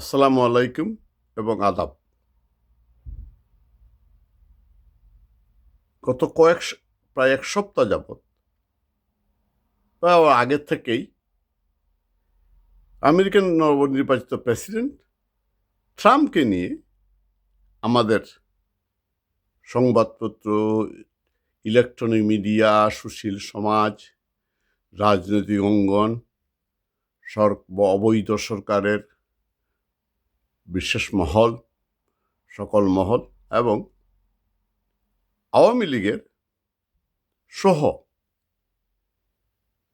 আসসালামু আলাইকুম এবং আদাব। গত কয়েক প্রায় এক সপ্তাহ যাবৎ বা আগের থেকেই আমেরিকান নবনির্বাচিত প্রেসিডেন্ট ট্রাম্পকে নিয়ে আমাদের সংবাদপত্র, ইলেকট্রনিক মিডিয়া, সুশীল সমাজ, রাজনৈতিক অঙ্গন, সর অবৈধ সরকারের বিশেষ মহল, সকল মহল এবং আওয়ামী লীগের সহ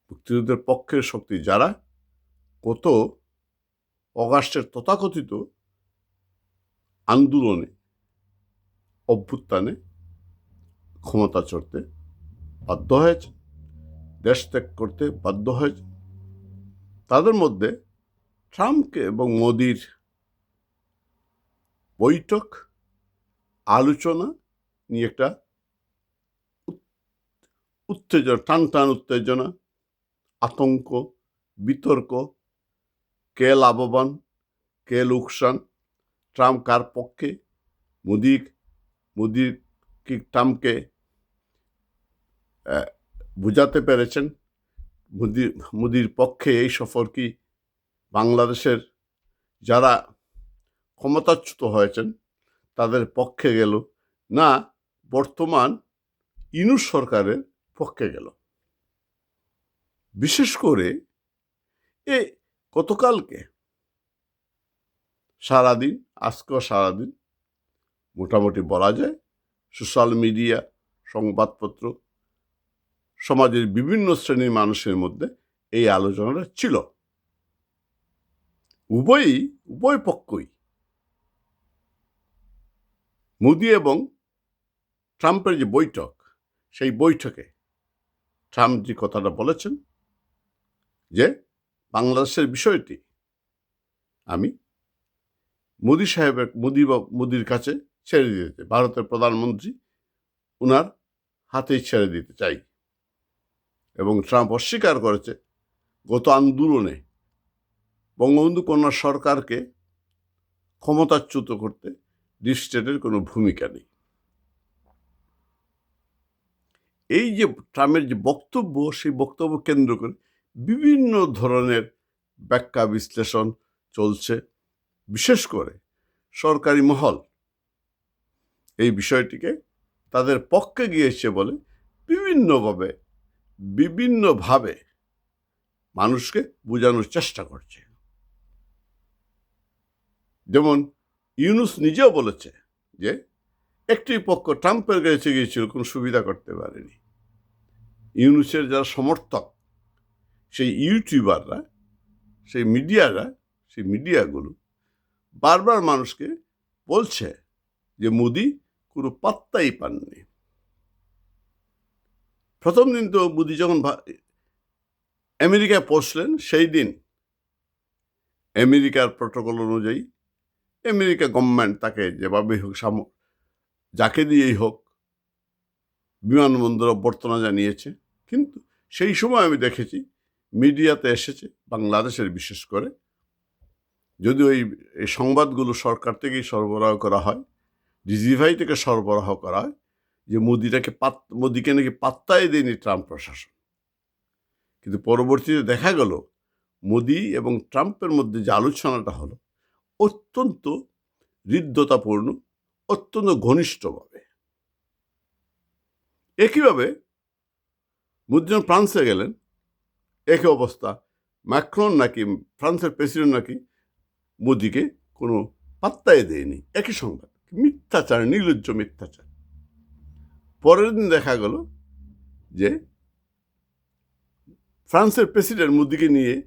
মুক্তিযুদ্ধের পক্ষের শক্তি যারা কত অগাস্টের তথাকথিত আন্দোলনে অভ্যুত্থানে ক্ষমতা চড়তে বাধ্য হয়েছে, দেশ ত্যাগ করতে বাধ্য হয়েছে, তাদের মধ্যে ট্রাম্পকে এবং মোদির বৈঠক, আলোচনা নিয়ে একটা উত- উত্তেজনা, টান টান উত্তেজনা, আতঙ্ক, বিতর্ক, কে লাভবান, কে লোকসান, ট্রাম্প কার পক্ষে, মোদি মোদির কি ট্রাম্পকে বুঝাতে পেরেছেন? মোদির মোদির পক্ষে এই সফর কি বাংলাদেশের যারা ক্ষমতাচ্যুত হয়েছেন, তাদের পক্ষে গেল, না, বর্তমান ইনুস সরকারের পক্ষে গেল। বিশেষ করে এ গতকালকে সারাদিন, আজকেও সারাদিন মোটামুটি বলা যায় সোশ্যাল মিডিয়া, সংবাদপত্র, সমাজের বিভিন্ন শ্রেণির মানুষের মধ্যে এই আলোচনাটা ছিল। উভয়ই, উভয় পক্ষই মোদি এবং ট্রাম্পের যে বৈঠক, সেই বৈঠকে ট্রাম্প যে কথাটা বলেছেন যে বাংলাদেশের বিষয়টি আমি মোদি সাহেবের, মোদি মোদির কাছে ছেড়ে দিতে। ভারতের প্রধানমন্ত্রী উনার হাতেই ছেড়ে দিতে চাই এবং ট্রাম্প অস্বীকার করেছে গত আন্দোলনে বঙ্গবন্ধু কন্যা সরকারকে ক্ষমতাচ্যুত করতে ডিপ স্টেটের কোনো ভূমিকা নেই। এই যে ট্রাম্পের যে বক্তব্য, সেই বক্তব্য কেন্দ্র করে বিভিন্ন ধরনের ব্যাখ্যা বিশ্লেষণ চলছে। বিশেষ করে সরকারি মহল এই বিষয়টিকে তাদের পক্ষে গিয়েছে বলে বিভিন্নভাবে বিভিন্নভাবে মানুষকে বোঝানোর চেষ্টা করছে। যেমন ইউনুস নিজেও বলেছে যে, একটি পক্ষ ট্রাম্পের কাছে গিয়েছিল, কোনো সুবিধা করতে পারেনি। ইউনুসের যারা সমর্থক, সেই ইউটিউবাররা, সেই মিডিয়ারা, সেই মিডিয়াগুলো বারবার মানুষকে বলছে যে, মোদি কোনো পাত্তাই পাননি। প্রথম দিন তো মোদি যখন আমেরিকায় পৌঁছলেন, সেই দিন আমেরিকার প্রটোকল অনুযায়ী আমেরিকা গভর্নমেন্ট তাকে যেভাবেই হোক, সাম, যাকে দিয়েই হোক, বিমানবন্দর অভ্যর্থনা জানিয়েছে। কিন্তু সেই সময় আমি দেখেছি, মিডিয়াতে এসেছে, বাংলাদেশের বিশেষ করে, যদিও এই এই সংবাদগুলো সরকার থেকেই সরবরাহ করা হয়, ডিজিভাই থেকে সরবরাহ করা হয়, যে মোদিটাকে পাত, মোদিকে নাকি পাত্তাই দেয়নি ট্রাম্প প্রশাসন। কিন্তু পরবর্তীতে দেখা গেল, মোদি এবং ট্রাম্পের মধ্যে যে আলোচনাটা হলো অত্যন্ত হৃদ্যতাপূর্ণ, অত্যন্ত ঘনিষ্ঠভাবে। একইভাবে মোদি ফ্রান্সে গেলেন, একই অবস্থা। ম্যাক্রন নাকি, ফ্রান্সের প্রেসিডেন্ট নাকি মোদিকে কোনো পাত্তাই দেয়নি। একই সংবাদ, মিথ্যাচার, নির্লজ্জ মিথ্যাচার। পরের দিন দেখা গেল যে ফ্রান্সের প্রেসিডেন্ট মোদিকে নিয়ে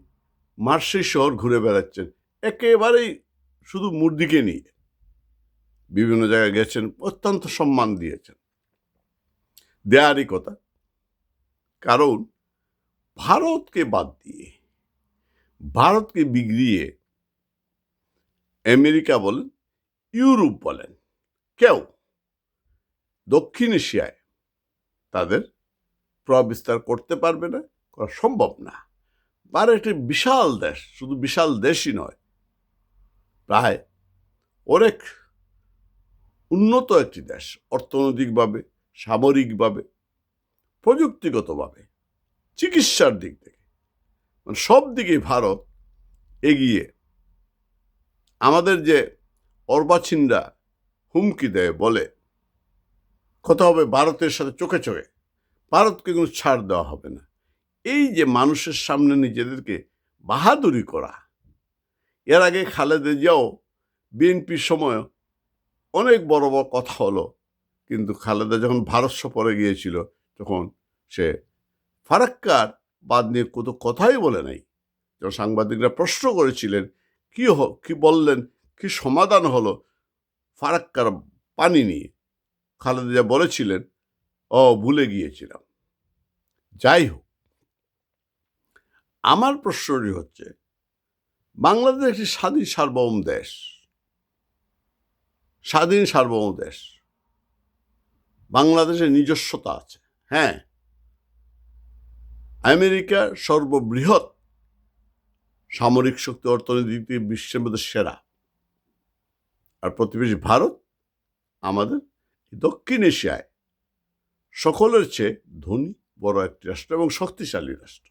মার্সেই শহর ঘুরে বেড়াচ্ছেন। একেবারেই শুধু মুরদিকে নিয়ে বিভিন্ন জায়গায় গেছেন, অত্যন্ত সম্মান দিয়েছেন। দেয়ারই কথা। কারণ ভারতকে বাদ দিয়ে, ভারতকে বিগড়িয়ে আমেরিকা বলেন, ইউরোপ বলেন, কেউ দক্ষিণ এশিয়ায় তাদের প্রভাব বিস্তার করতে পারবে না, করা সম্ভব না। ভারত একটি বিশাল দেশ, শুধু বিশাল দেশই নয় প্রায় অনেক উন্নত একটি দেশ অর্থনৈতিকভাবে, সামরিকভাবে, প্রযুক্তিগতভাবে, চিকিৎসার দিক থেকে। মানে সব দিকেই ভারত এগিয়ে আমাদের যে অর্বাচীনরা হুমকি দেয় বলে কথা হবে ভারতের সাথে চোখে চোখে, ভারতকে কোনো ছাড় দেওয়া হবে না। এই যে মানুষের সামনে নিজেদেরকে বাহাদুরি করা এর আগে খালেদা জিয়াও বিএনপির সময় অনেক বড় বড় কথা হলো, কিন্তু খালেদা যখন ভারত সফরে গিয়েছিল, তখন সে ফারাক্কার বাদ নিয়ে কত কথাই বলে নাই। যখন সাংবাদিকরা প্রশ্ন করেছিলেন, কি কি বললেন, কি সমাধান হলো ফারাক্কার পানি নিয়ে? খালেদা জিয়া বলেছিলেন, ও, ভুলে গিয়েছিলাম। যাই হোক, আমার প্রশ্নটি হচ্ছে বাংলাদেশ একটি স্বাধীন সার্বভৌম দেশ। স্বাধীন সার্বভৌম দেশ। বাংলাদেশের নিজস্বতা আছে। হ্যাঁ। আমেরিকার সর্ববৃহৎ সামরিক শক্তি অর্থনীতি বিশ্বের মধ্যে সেরা। আর প্রতিবেশী ভারত আমাদের দক্ষিণ এশিয়ায় সকলের চেয়ে ধনী, বড় একটি রাষ্ট্র এবং শক্তিশালী রাষ্ট্র।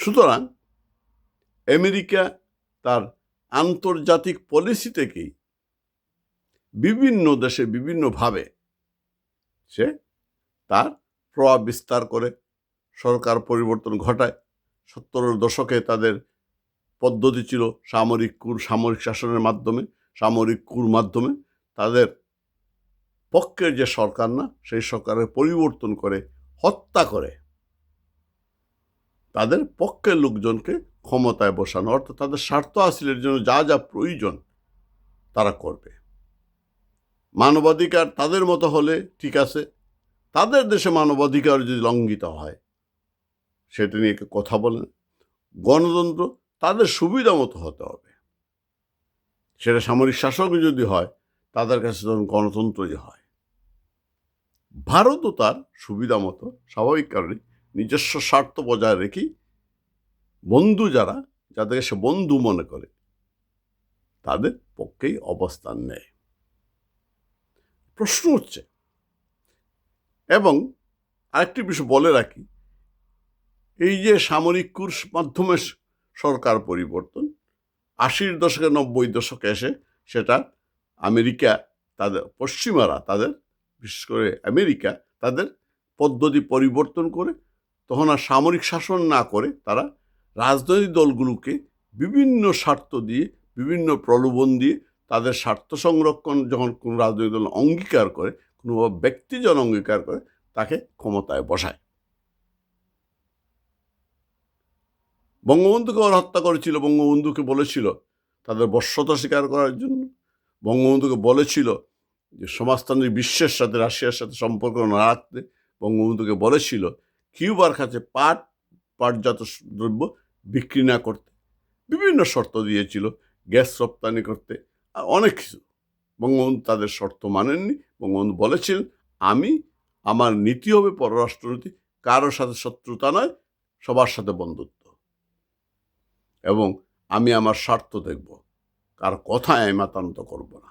সুতরাং আমেরিকা তার আন্তর্জাতিক পলিসি থেকেই বিভিন্ন দেশে বিভিন্নভাবে সে তার প্রভাব বিস্তার করে। সরকার পরিবর্তন ঘটায়। সত্তরের দশকে তাদের পদ্ধতি ছিল সামরিক কুর, সামরিক শাসনের মাধ্যমে, সামরিক কুর মাধ্যমে তাদের পক্ষের যে সরকার না, সেই সরকারের পরিবর্তন করে, হত্যা করে তাদের পক্ষের লোকজনকে ক্ষমতায় বসানো, অর্থাৎ তাদের স্বার্থ হাসিলের জন্য যা যা প্রয়োজন তারা করবে। মানবাধিকার তাদের মতো হলে ঠিক আছে, তাদের দেশে মানবাধিকার যদি লঙ্ঘিত হয়, সেটা নিয়ে কথা বলেন গণতন্ত্র তাদের সুবিধা মতো হতে হবে। সেটা সামরিক শাসক যদি হয়, তাদের কাছে তখন গণতন্ত্রই হয়। ভারতও তার সুবিধা মতো, স্বাভাবিক কারণে নিজস্ব স্বার্থ বজায় রেখেই বন্ধু যারা, যাদেরকে সে বন্ধু মনে করে, তাদের পক্ষেই অবস্থান নেয়। প্রশ্ন হচ্ছে, এবং আরেকটি বিষয় বলে রাখি, এই যে সামরিক কুর্স মাধ্যমে সরকার পরিবর্তন, আশির দশকে, নব্বই দশকে এসে সেটা আমেরিকা, তাদের পশ্চিমারা, তাদের, বিশেষ করে আমেরিকা, তাদের পদ্ধতি পরিবর্তন করে তখন আর সামরিক শাসন না করে তারা রাজনৈতিক দলগুলোকে বিভিন্ন স্বার্থ দিয়ে, বিভিন্ন প্রলোভন দিয়ে তাদের স্বার্থ সংরক্ষণ যখন কোনো রাজনৈতিক দল অঙ্গীকার করে, কোনো ব্যক্তি যখন অঙ্গীকার করে, তাকে ক্ষমতায় বসায়। বঙ্গবন্ধুকে ওরা হত্যা করেছিল, বঙ্গবন্ধুকে বলেছিল তাদের বর্ষতা স্বীকার করার জন্য। বঙ্গবন্ধুকে বলেছিল যে সমাজতান্ত্রিক বিশ্বের সাথে রাশিয়ার সাথে সম্পর্ক না রাখতে বঙ্গবন্ধুকে বলেছিল কিউবার কাছে পাট, পাটজাত দ্রব্য বিক্রি না করতে। বিভিন্ন শর্ত দিয়েছিল, গ্যাস রপ্তানি করতে, আর অনেক কিছু। বঙ্গবন্ধু তাদের শর্ত মানেননি। বঙ্গবন্ধু বলেছিলেন, আমি আমার নীতি হবে পররাষ্ট্রনীতি কারোর সাথে শত্রুতা নয়, সবার সাথে বন্ধুত্ব। এবং আমি আমার স্বার্থ দেখব, কার কথায় আমি মাতান্ত করব না।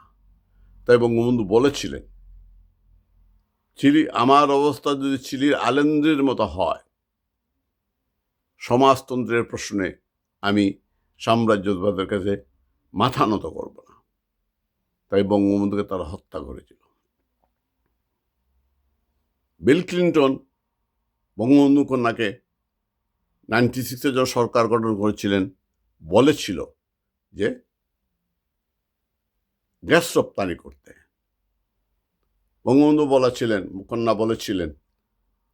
তাই বঙ্গবন্ধু বলেছিলেন চিলি, আমার অবস্থা যদি চিলির আলেন্দ্রের মতো হয়, সমাজতন্ত্রের প্রশ্নে আমি সাম্রাজ্যবাদের কাছে মাথা নত করব না। তাই বঙ্গবন্ধুকে তারা হত্যা করেছিল। বিল ক্লিন্টন বঙ্গবন্ধু কন্যাকে নাইনটি সিক্সে যখন সরকার গঠন করেছিলেন, বলেছিল যে গ্যাস রপ্তানি করতে। বঙ্গবন্ধু বলেছিলেন কন্যা বলেছিলেন,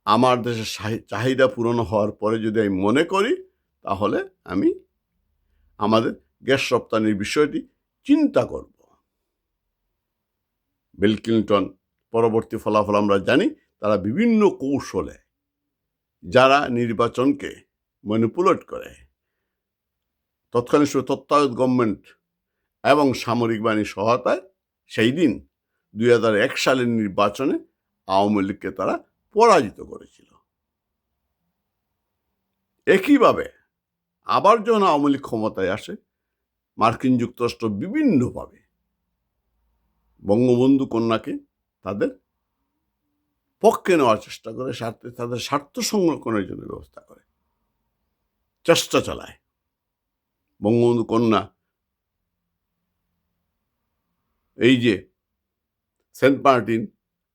আমার দেশের চাহি- চাহিদা পূরণ হওয়ার পরে যদি আমি মনে করি, তাহলে আমি আমাদের গ্যাস রপ্তানির বিষয়টি চিন্তা করব। বিল ক্লিন্টন, পরবর্তী ফলাফল আমরা জানি, তারা বিভিন্ন কৌশলে যারা নির্বাচনকে ম্যানিপুলেট করে, তৎকালীন তত্ত্বাবধায়ক গভর্নমেন্ট এবং সামরিক বাহিনীর সহায়তায়, সেই দিন দুই হাজার এক সালের নির্বাচনে আওয়ামী লীগকে তারা পরাজিত করেছিল। একইভাবে আবার যখন আওয়ামী লীগ ক্ষমতায় আসে, মার্কিন যুক্তরাষ্ট্র বিভিন্নভাবে বঙ্গবন্ধু কন্যাকে তাদের পক্ষে নেওয়ার চেষ্টা করে, স্বার্থে তাদের স্বার্থ সংরক্ষণের জন্য ব্যবস্থা করে। চেষ্টা চালায়। বঙ্গবন্ধু কন্যা এই যে সেন্ট মার্টিন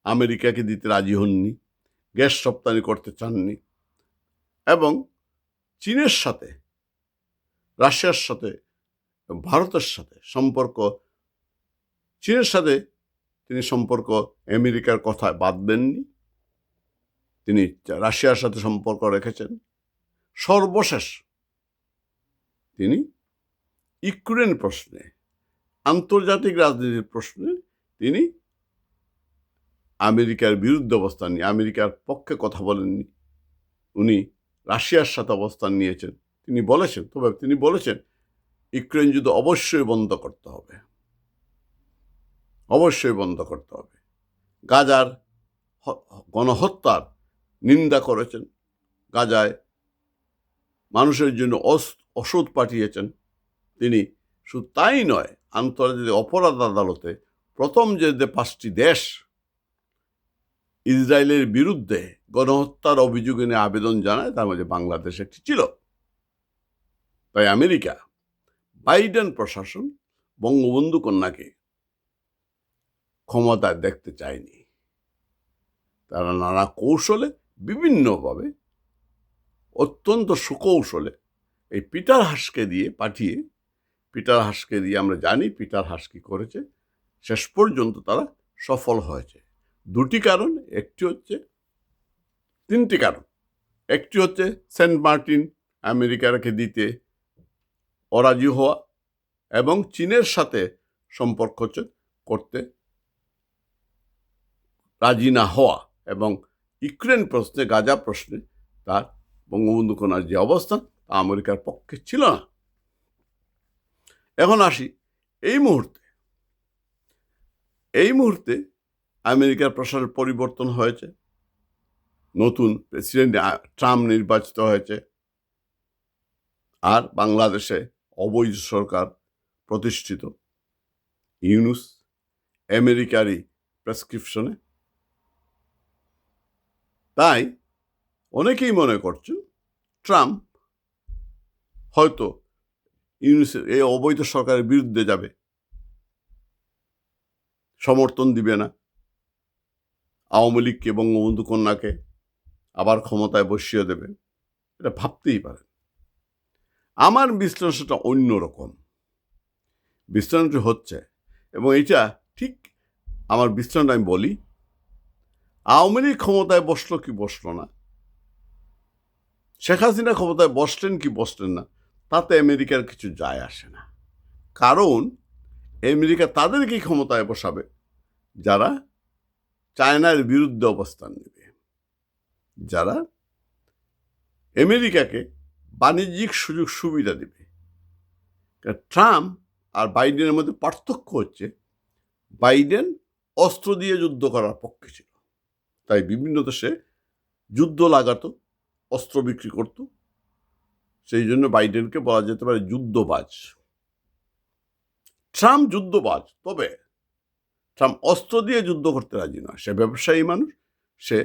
আমেরিকাকে দিতে রাজি হননি, গ্যাস রপ্তানি করতে চাননি এবং চীনের সাথে, রাশিয়ার সাথে, ভারতের সাথে সম্পর্ক, চীনের সাথে তিনি সম্পর্ক আমেরিকার কথায় বাদ দেননি, তিনি রাশিয়ার সাথে সম্পর্ক রেখেছেন। সর্বশেষ তিনি ইউক্রেন প্রশ্নে, আন্তর্জাতিক রাজনীতির প্রশ্নে তিনি আমেরিকার বিরুদ্ধে অবস্থান নিয়ে, আমেরিকার পক্ষে কথা বলেননি। উনি রাশিয়ার সাথে অবস্থান নিয়েছেন। তিনি বলেছেন, তবে তিনি বলেছেন ইউক্রেন যুদ্ধ অবশ্যই বন্ধ করতে হবে। অবশ্যই বন্ধ করতে হবে। গাজার গণহত্যার নিন্দা করেছেন। গাজায় মানুষের জন্য ওষুধ পাঠিয়েছেন। তিনি শুধু তাই নয়, আন্তর্জাতিক অপরাধ আদালতে প্রথম যে পাঁচটি দেশ ইসরায়েলের বিরুদ্ধে গণহত্যার অভিযোগ এনে আবেদন জানায় তার মধ্যে বাংলাদেশ একটি ছিল। তাই আমেরিকা, বাইডেন প্রশাসন, বঙ্গবন্ধু কন্যাকে ক্ষমতায় দেখতে চায়নি। তারা নানা কৌশলে, বিভিন্নভাবে, অত্যন্ত সুকৌশলে এই পিটার হাসকে দিয়ে পাঠিয়ে, পিটার হাসকে দিয়ে আমরা জানি পিটার হাস কি করেছে, শেষ পর্যন্ত তারা সফল হয়েছে। দুটি কারণ, একটি হচ্ছে তিনটি কারণ। একটি হচ্ছে সেন্ট মার্টিন আমেরিকাকে দিতে অরাজি হওয়া এবং চীনের সাথে সম্পর্ক করতে রাজি না হওয়া এবং ইউক্রেন প্রশ্নে, গাজা প্রশ্নে তার বঙ্গবন্ধু কন্যার যে অবস্থান তা আমেরিকার পক্ষে ছিল না। এখন আসি এই মুহূর্তে। এই মুহূর্তে আমেরিকার প্রশাসনের পরিবর্তন হয়েছে। নতুন প্রেসিডেন্ট ট্রাম্প নির্বাচিত হয়েছে। আর বাংলাদেশে অবৈধ সরকার প্রতিষ্ঠিত। ইউনুস আমেরিকারই প্রেসক্রিপশনে। তাই অনেকেই মনে করছেন ট্রাম্প হয়তো ইউনুসের এই অবৈধ সরকারের বিরুদ্ধে যাবে। সমর্থন দিবে না। আওয়ামী লীগকে বঙ্গবন্ধু কন্যাকে আবার ক্ষমতায় বসিয়ে দেবে, এটা ভাবতেই পারেন। আমার বিশ্লেষণটা অন্য রকম বিশ্লেষণটি হচ্ছে, এবং এটা ঠিক আমার বিশ্লেষণটা আমি বলি, আওয়ামী লীগ ক্ষমতায় বসল কি বসল না? শেখ হাসিনা ক্ষমতায় বসলেন কি বসলেন না? তাতে আমেরিকার কিছু যায় আসে না। কারণ আমেরিকা তাদেরকেই ক্ষমতায় বসাবে, যারা চায়নার বিরুদ্ধে অবস্থান নেবে। যারা আমেরিকাকে বাণিজ্যিক সুযোগ সুবিধা দেবে। ট্রাম্প আর বাইডেনের মধ্যে পার্থক্য হচ্ছে, বাইডেন অস্ত্র দিয়ে যুদ্ধ করার পক্ষে ছিল। তাই বিভিন্ন দেশে যুদ্ধ লাগাতো, অস্ত্র বিক্রি করত। সেই জন্য বাইডেনকে বলা যেতে পারে যুদ্ধবাজ। ট্রাম্প যুদ্ধবাজ, তবে ট্রাম্প অস্ত্র দিয়ে যুদ্ধ করতে রাজি নয়। সে ব্যবসায়ী মানুষ, সে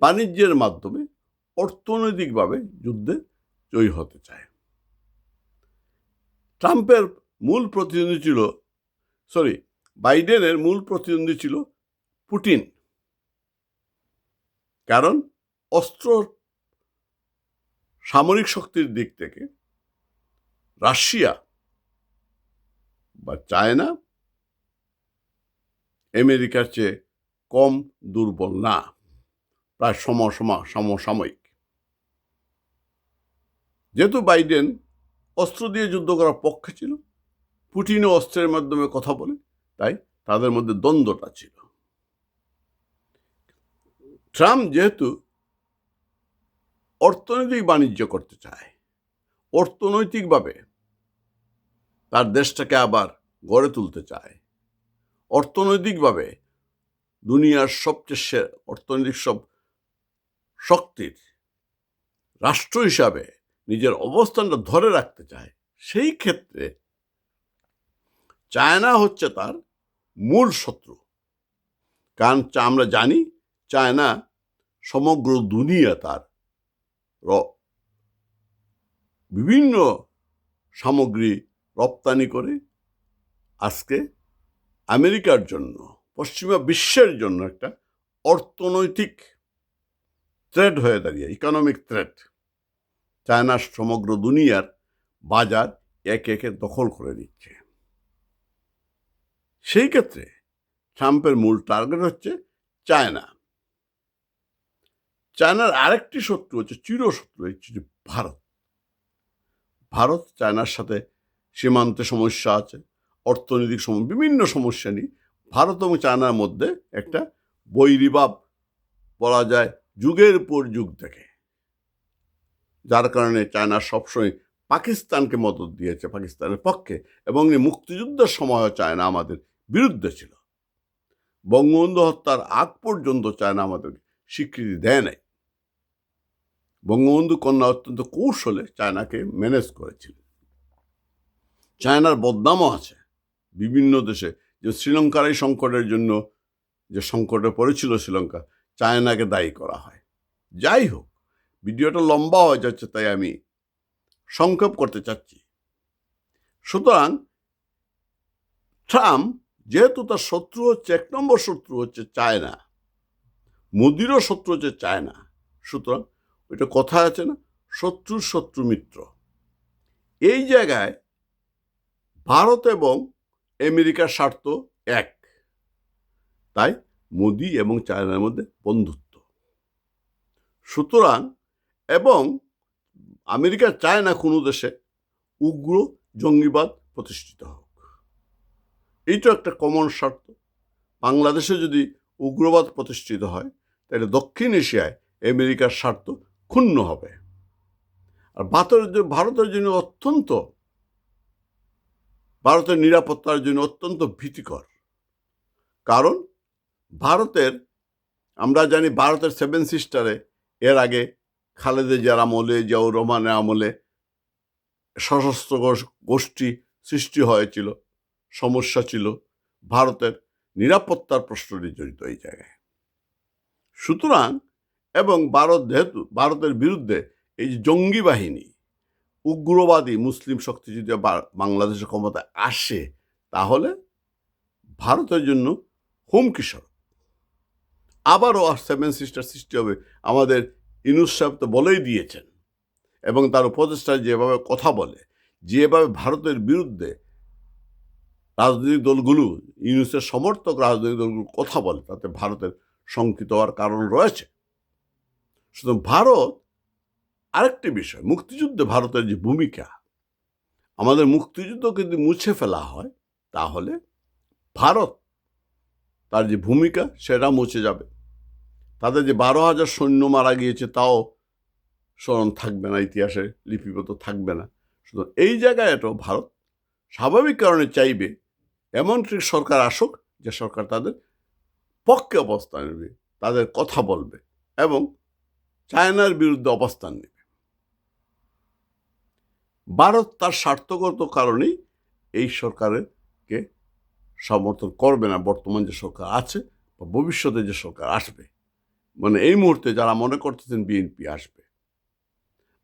বাণিজ্যের মাধ্যমে অর্থনৈতিকভাবে যুদ্ধে জয়ী হতে চায়। ট্রাম্পের মূল প্রতিদ্বন্দ্বী ছিল, সরি, বাইডেনের মূল প্রতিদ্বন্দ্বী ছিল পুটিন কারণ অস্ত্র সামরিক শক্তির দিক থেকে রাশিয়া বা চায়না আমেরিকার চেয়ে কম দুর্বল না। প্রায় সম সমা সমসাময়িক। যেহেতু বাইডেন অস্ত্র দিয়ে যুদ্ধ করার পক্ষে ছিল, পুটিনও অস্ত্রের মাধ্যমে কথা বলে, তাই তাদের মধ্যে দ্বন্দ্বটা ছিল। ট্রাম্প যেহেতু অর্থনৈতিক বাণিজ্য করতে চায়, অর্থনৈতিকভাবে তার দেশটাকে আবার গড়ে তুলতে চায় অর্থনৈতিকভাবে দুনিয়ার সবচেয়ে অর্থনৈতিক সব শক্তির রাষ্ট্র হিসাবে নিজের অবস্থানটা ধরে রাখতে চায়, সেই ক্ষেত্রে চায়না হচ্ছে তার মূল শত্রু। কারণ আমরা জানি চায়না সমগ্র দুনিয়া তার বিভিন্ন সামগ্রী রপ্তানি করে আজকে আমেরিকার জন্য, পশ্চিমা বিশ্বের জন্য একটা অর্থনৈতিক থ্রেড হয়ে দাঁড়িয়ে ইকোনমিক থ্রেড চায়নার সমগ্র দুনিয়ার বাজার একে একে দখল করে নিচ্ছে। সেই ক্ষেত্রে ট্রাম্পের মূল টার্গেট হচ্ছে চায়না। চায়নার আরেকটি শত্রু হচ্ছে, চিরশত্রু হচ্ছে ভারত। ভারত চায়নার সাথে সীমান্তে সমস্যা আছে অর্থনৈতিক সম, বিভিন্ন সমস্যা নিয়ে ভারত এবং চায়নার মধ্যে একটা বৈরিভাব বলা যায় যুগের পর যুগ থেকে। যার কারণে চায়না সবসময় পাকিস্তানকে মদত দিয়েছে, পাকিস্তানের পক্ষে এবং এই মুক্তিযুদ্ধের সময়ও চায়না আমাদের বিরুদ্ধে ছিল। বঙ্গবন্ধু হত্যার আগ পর্যন্ত চায়না আমাদেরকে স্বীকৃতি দেয় নাই। বঙ্গবন্ধু কন্যা অত্যন্ত কৌশলে চায়নাকে ম্যানেজ করেছিল। চায়নার বদনামও আছে। বিভিন্ন দেশে যে শ্রীলঙ্কার এই সংকটের জন্য যে সংকটে পড়েছিল শ্রীলঙ্কা, চায়নাকে দায়ী করা হয়। যাই হোক, ভিডিওটা লম্বা হয়ে যাচ্ছে, তাই আমি সংক্ষেপ করতে চাচ্ছি। সুতরাং, ট্রাম্প যেহেতু তার শত্রু হচ্ছে, এক নম্বর শত্রু হচ্ছে চায়না, মোদিরও শত্রু হচ্ছে চায়না, সুতরাং ওইটা কথা আছে না, শত্রুর শত্রু মিত্র। এই জায়গায় ভারত এবং আমেরিকার স্বার্থ এক। তাই মোদি এবং চায়নার মধ্যে বন্ধুত্ব। সুতরাং এবং আমেরিকা চায় না কোনো দেশে উগ্র জঙ্গিবাদ প্রতিষ্ঠিত হোক। এইটা একটা কমন স্বার্থ। বাংলাদেশে যদি উগ্রবাদ প্রতিষ্ঠিত হয়, তাহলে দক্ষিণ এশিয়ায় আমেরিকার স্বার্থ ক্ষুণ্ণ হবে। আর ভারতের ভারতের জন্য অত্যন্ত ভারতের নিরাপত্তার জন্য অত্যন্ত ভীতিকর। কারণ ভারতের, আমরা জানি ভারতের সেভেন সিস্টারে এর আগে খালেদা জিয়ার আমলে, জিয়াউর রহমানের আমলে সশস্ত্র গোষ্ঠী সৃষ্টি হয়েছিল, সমস্যা ছিল ভারতের নিরাপত্তার প্রশ্নটি জড়িত এই জায়গায়। সুতরাং, এবং ভারত যেহেতু, ভারতের বিরুদ্ধে এই যে জঙ্গি বাহিনী উগ্রবাদী মুসলিম শক্তি যদি বাংলাদেশের ক্ষমতায় আসে, তাহলে ভারতের জন্য হুমকি স্বরূপ। আবারও সেভেন সিস্টার সৃষ্টি হবে। আমাদের ইনুস সাহেব তো বলেই দিয়েছেন এবং তার উপদেষ্টা যেভাবে কথা বলে, যেভাবে ভারতের বিরুদ্ধে রাজনৈতিক দলগুলো ইউনুসের সমর্থক রাজনৈতিক দলগুলো কথা বলে, তাতে ভারতের শঙ্কিত হওয়ার কারণ রয়েছে। শুধু ভারত আরেকটি বিষয়, মুক্তিযুদ্ধে ভারতের যে ভূমিকা, আমাদের মুক্তিযুদ্ধকে যদি মুছে ফেলা হয়, তাহলে ভারত তার যে ভূমিকা, সেটা মুছে যাবে। তাদের যে বারো হাজার সৈন্য মারা গিয়েছে, তাও স্মরণ থাকবে না, ইতিহাসে লিপিবদ্ধ থাকবে না। শুধু এই জায়গায় এটাও ভারত স্বাভাবিক কারণে চাইবে, এমন একটি সরকার আসুক, যে সরকার তাদের পক্ষে অবস্থান নেবে, তাদের কথা বলবে এবং চায়নার বিরুদ্ধে অবস্থান নেবে। ভারত তার স্বার্থগত কারণেই এই সরকারকে সমর্থন করবে না, বর্তমান যে সরকার আছে বা ভবিষ্যতে যে সরকার আসবে। মানে এই মুহূর্তে যারা মনে করতেছেন বিএনপি আসবে।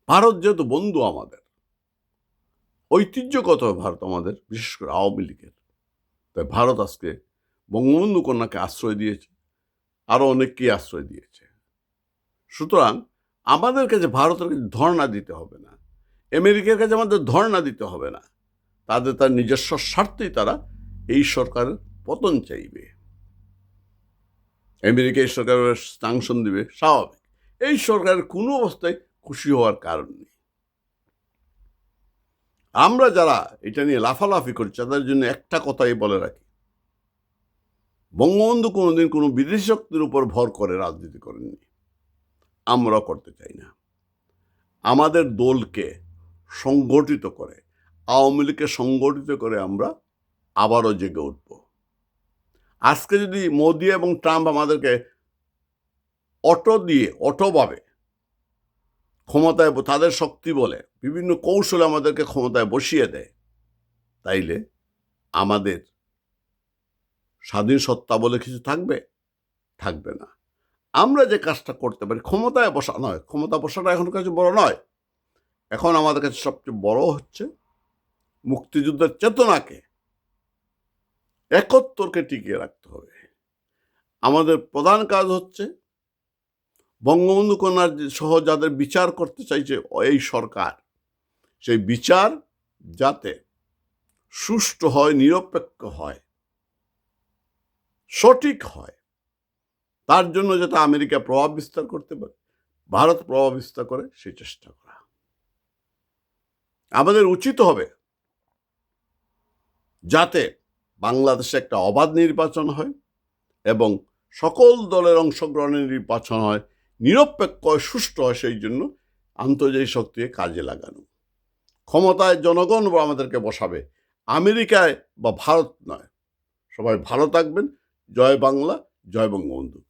ভারত যেহেতু বন্ধু আমাদের, ঐতিহ্যগত ভারত আমাদের, বিশেষ করে আওয়ামী লীগের। তাই ভারত আজকে বঙ্গবন্ধু কন্যাকে আশ্রয় দিয়েছে আরও অনেককেই আশ্রয় দিয়েছে। সুতরাং আমাদের কাছে ভারতের কাছে ধর্ণা দিতে হবে না আমেরিকার কাছে আমাদের ধর্ণা দিতে হবে না। তাদের তার নিজস্ব স্বার্থেই তারা এই সরকারের পতন চাইবে। আমেরিকা এই সরকারের স্যাংশন দিবে, স্বাভাবিক। এই সরকারের কোনো অবস্থায় খুশি হওয়ার কারণ নেই। আমরা যারা এটা নিয়ে লাফালাফি করছি, তাদের জন্য একটা কথাই বলে রাখি। বঙ্গবন্ধু কোনোদিন কোনো বিদেশি শক্তির উপর ভর করে রাজনীতি করেননি। আমরা করতে চাই না। আমাদের দলকে সংগঠিত করে, আওয়ামী লীগকে সংগঠিত করে আমরা আবারও জেগে উঠব। আজকে যদি মোদি এবং ট্রাম্প আমাদেরকে অটো দিয়ে, অটোভাবে ক্ষমতায় তাদের শক্তি বলে, বিভিন্ন কৌশলে আমাদেরকে ক্ষমতায় বসিয়ে দেয়, তাইলে আমাদের স্বাধীন সত্তা বলে কিছু থাকবে? থাকবে না। আমরা যে কাজটা করতে পারি, ক্ষমতায় বসা নয়, ক্ষমতা বসাটা এখন কাছে বড় নয়। এখন আমাদের কাছে সবচেয়ে বড় হচ্ছে মুক্তিযুদ্ধের চেতনাকে একত্তরকে টিকিয়ে রাখতে হবে। আমাদের প্রধান কাজ হচ্ছে বঙ্গবন্ধু কন্যার সহ যাদের বিচার করতে চাইছে এই সরকার, সেই বিচার যাতে সুষ্ঠু হয়, নিরপেক্ষ হয়, সঠিক হয়, তার জন্য যাতে আমেরিকা প্রভাব বিস্তার করতে পারে, ভারত প্রভাব বিস্তার করে সেই চেষ্টা করা। আমাদের উচিত হবে যাতে বাংলাদেশে একটা অবাধ নির্বাচন হয় এবং সকল দলের অংশগ্রহণের নির্বাচন হয়, নিরপেক্ষ, সুষ্ঠু হয়, সেই জন্য আন্তর্জাতিক শক্তিকে কাজে লাগানো। ক্ষমতায় জনগণ আমাদেরকে বসাবে। আমেরিকায় বা ভারত নয়। সবাই ভালো থাকবেন। জয় বাংলা, জয় বঙ্গবন্ধু।